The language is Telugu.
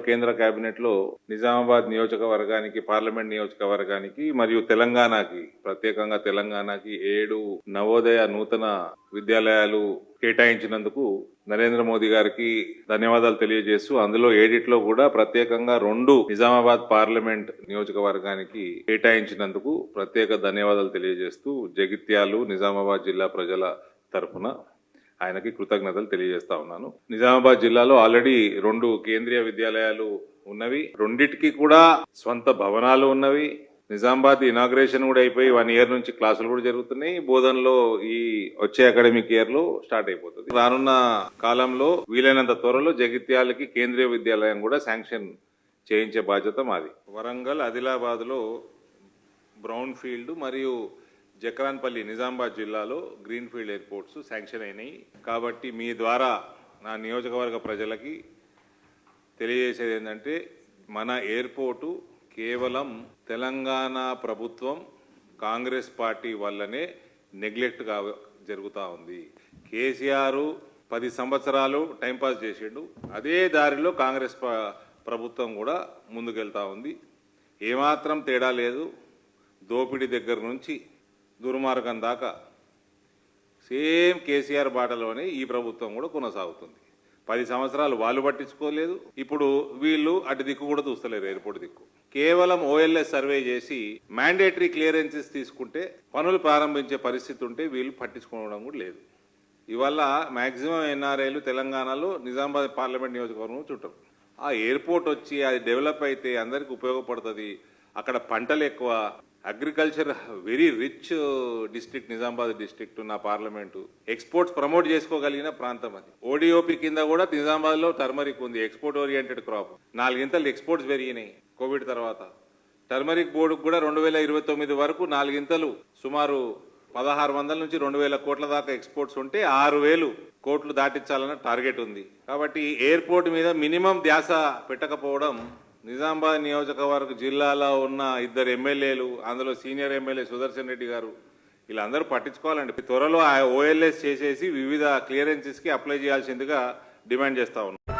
కేంద్ర కేబినెట్లో నిజామాబాద్ నియోజకవర్గానికి పార్లమెంట్ నియోజకవర్గానికి మరియు తెలంగాణకి ప్రత్యేకంగా తెలంగాణకి ఏడు నవోదయ నూతన విద్యాలయాలు కేటాయించినందుకు నరేంద్ర మోదీ గారికి ధన్యవాదాలు తెలియజేస్తూ అందులో ఏడిట్లో కూడా ప్రత్యేకంగా రెండు నిజామాబాద్ పార్లమెంట్ నియోజకవర్గానికి కేటాయించినందుకు ప్రత్యేక ధన్యవాదాలు తెలియజేస్తూ జగిత్యాలు నిజామాబాద్ జిల్లా ప్రజల తరఫున ఆయనకి కృతజ్ఞతలు తెలియజేస్తా ఉన్నాను. నిజామాబాద్ జిల్లాలో ఆల్రెడీ రెండు కేంద్రీయ విద్యాలయాలు ఉన్నవి. రెండిటికి కూడా స్వంత భవనాలు ఉన్నవి. నిజామాబాద్ ఇనాగ్రేషన్ కూడా అయిపోయి వన్ ఇయర్ నుంచి క్లాసులు కూడా జరుగుతున్నాయి. బోధనలో ఈ వచ్చే అకాడమిక్ ఇయర్లో స్టార్ట్ అయిపోతుంది. రానున్న కాలంలో వీలైనంత త్వరలో జగిత్యాలకి కేంద్రీయ విద్యాలయం కూడా శాంక్షన్ చేయించే బాధ్యత మాది. వరంగల్ ఆదిలాబాద్లో బ్రౌన్ ఫీల్డ్ మరియు జక్రాన్పల్లి నిజామాబాద్ జిల్లాలో గ్రీన్ఫీల్డ్ ఎయిర్పోర్ట్స్ శాంక్షన్ అయినాయి. కాబట్టి మీ ద్వారా నా నియోజకవర్గ ప్రజలకి తెలియజేసేది ఏంటంటే మన ఎయిర్పోర్టు కేవలం తెలంగాణ ప్రభుత్వం కాంగ్రెస్ పార్టీ వల్లనే నెగ్లెక్ట్గా జరుగుతూ ఉంది. కేసీఆర్ పది సంవత్సరాలు టైంపాస్ చేసిండు. అదే దారిలో కాంగ్రెస్ ప్రభుత్వం కూడా ముందుకెళ్తా ఉంది. ఏమాత్రం తేడా లేదు. దోపిడీ దగ్గర నుంచి దుర్మార్గం దాకా సేమ్ కేసీఆర్ బాటలోనే ఈ ప్రభుత్వం కూడా కొనసాగుతుంది. పది సంవత్సరాలు వాళ్ళు పట్టించుకోలేదు. ఇప్పుడు వీళ్ళు అటు దిక్కు కూడా చూస్తలేరు ఎయిర్పోర్ట్ దిక్కు. కేవలం ఓఎల్ఎస్ సర్వే చేసి మ్యాండేటరీ క్లియరెన్సెస్ తీసుకుంటే పనులు ప్రారంభించే పరిస్థితి ఉంటే వీళ్ళు పట్టించుకోవడం కూడా లేదు. ఇవల్ల మ్యాక్సిమం ఎన్ఆర్ఐలు తెలంగాణలో నిజామాబాద్ పార్లమెంట్ నియోజకవర్గం చుట్టరు. ఆ ఎయిర్పోర్ట్ వచ్చి అది డెవలప్ అయితే అందరికి ఉపయోగపడుతుంది. అక్కడ పంటలు ఎక్కువ agriculture very rich district Nizamabad district నా పార్లమెంటు. ఎక్స్పోర్ట్స్ ప్రమోట్ చేసుకోగలిగిన ప్రాంతం అది. ఓడిఓపి కింద కూడా నిజామాబాద్లో టర్మరిక్ ఉంది ఎక్స్పోర్ట్ ఓరియంటెడ్ క్రాప్. నాలుగింతలు ఎక్స్పోర్ట్స్ పెరిగినాయి కోవిడ్ తర్వాత. టర్మరిక్ బోర్డుకు కూడా రెండు వేల ఇరవై తొమ్మిది వరకు నాలుగింతలు సుమారు పదహారు వందల నుంచి రెండు వేల కోట్ల దాకా ఎక్స్పోర్ట్స్ ఉంటే ఆరు వేలు కోట్లు దాటించాలన్న టార్గెట్ ఉంది. కాబట్టి ఎయిర్పోర్ట్ మీద మినిమం ధ్యాస పెట్టకపోవడం నిజామాబాద్ నియోజకవర్గ జిల్లాలో ఉన్న ఇద్దరు ఎమ్మెల్యేలు అందులో సీనియర్ ఎమ్మెల్యే సుదర్శన్ రెడ్డి గారు వీళ్ళందరూ పట్టించుకోవాలండి. త్వరలో ఆ ఓఎల్ఎస్ చేసేసి వివిధ క్లియరెన్సెస్కి అప్లై చేయాల్సిందిగా డిమాండ్ చేస్తా ఉన్నాం.